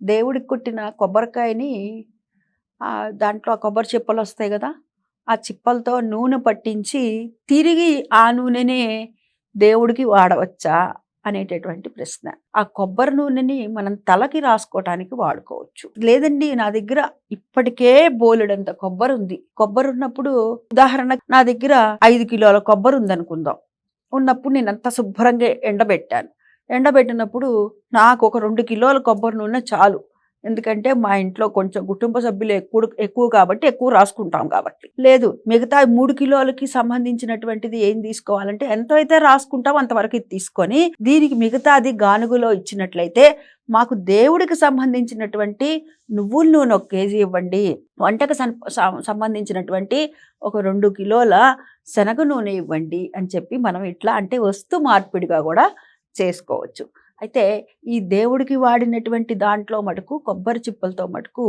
దేవుడికి కొట్టిన కొబ్బరికాయని దాంట్లో ఆ కొబ్బరి చిప్పలు వస్తాయి కదా ఆ చిప్పలతో నూనె పట్టించి తిరిగి ఆ నూనెనే దేవుడికి వాడవచ్చా అనేటటువంటి ప్రశ్న. ఆ కొబ్బరి నూనెని మనం తలకి రాసుకోవటానికి వాడుకోవచ్చు. లేదండి నా దగ్గర ఇప్పటికే బోలెడంత కొబ్బరి ఉంది. కొబ్బరి ఉన్నప్పుడు ఉదాహరణ నా దగ్గర ఐదు కిలోల కొబ్బరి ఉందనుకుందాం. ఉన్నప్పుడు నేను అంత శుభ్రంగా ఎండబెట్టాను. ఎండబెట్టినప్పుడు నాకు ఒక రెండు కిలోల కొబ్బరి నూనె చాలు. ఎందుకంటే మా ఇంట్లో కొంచెం కుటుంబ సభ్యులు ఎక్కువ ఎక్కువ కాబట్టి ఎక్కువ రాసుకుంటాం కాబట్టి. లేదు మిగతా మూడు కిలోలకి సంబంధించినటువంటిది ఏం తీసుకోవాలంటే ఎంత అయితే రాసుకుంటామో అంతవరకు ఇది తీసుకొని దీనికి మిగతాది గానుగులో ఇచ్చినట్లయితే మాకు దేవుడికి సంబంధించినటువంటి నువ్వుల నూనె ఒక కేజీ ఇవ్వండి. వంటకు సంబంధించినటువంటి ఒక రెండు కిలోల శనగ నూనె ఇవ్వండి అని చెప్పి మనం ఇట్లా అంటే వస్తు మార్పిడిగా కూడా చేసుకోవచ్చు. అయితే ఈ దేవుడికి వాడినటువంటి దాంట్లో మటుకు కొబ్బరి చిప్పలతో మటుకు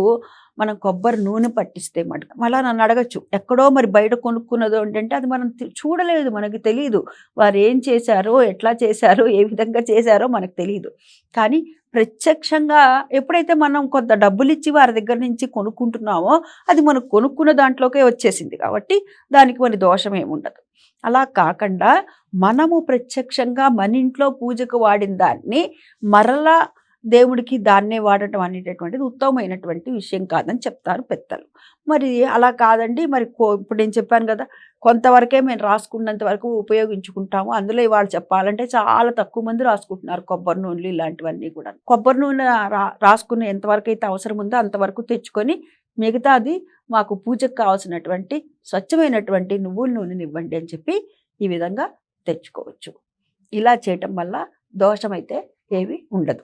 మనం కొబ్బరి నూనె పట్టిస్తే మటుకు మళ్ళీ నన్ను అడగచ్చు ఎక్కడో మరి బయట కొనుక్కున్నదో ఏంటంటే అది మనం చూడలేదు మనకి తెలియదు వారు ఏం చేశారో ఎట్లా చేశారో ఏ విధంగా చేశారో మనకు తెలియదు కానీ ప్రత్యక్షంగా ఎప్పుడైతే మనం కొంత డబ్బులు ఇచ్చి వారి దగ్గర నుంచి కొనుక్కుంటున్నామో అది మనం కొనుక్కున్న దాంట్లోకే వచ్చేసింది కాబట్టి దానికి మన దోషం ఏముండదు. అలా కాకుండా మనము ప్రత్యక్షంగా మన ఇంట్లో పూజకు వాడిన దాన్ని మరలా దేవుడికి దాన్నే వాడటం అనేటటువంటిది ఉత్తమమైనటువంటి విషయం కాదని చెప్తారు పెద్దలు. మరి అలా కాదండి. మరి కో- ఇప్పుడు నేను చెప్పాను కదా కొంతవరకే మేము రాసుకున్నంత వరకు ఉపయోగించుకుంటాము. అందులో ఇవాళ చెప్పాలంటే చాలా తక్కువ మంది రాసుకుంటున్నారు కొబ్బరి నూనెలు ఇలాంటివన్నీ కూడా. కొబ్బరి నూనె రా రాసుకునే ఎంతవరకు అయితే అవసరం ఉందో అంతవరకు తెచ్చుకొని మిగతా అది మాకు పూజకు కావాల్సినటువంటి స్వచ్ఛమైనటువంటి నువ్వుల నూనెని ఇవ్వండి అని చెప్పి ఈ విధంగా తెచ్చుకోవచ్చు. ఇలా చేయటం వల్ల దోషమైతే ఏవి ఉండదు.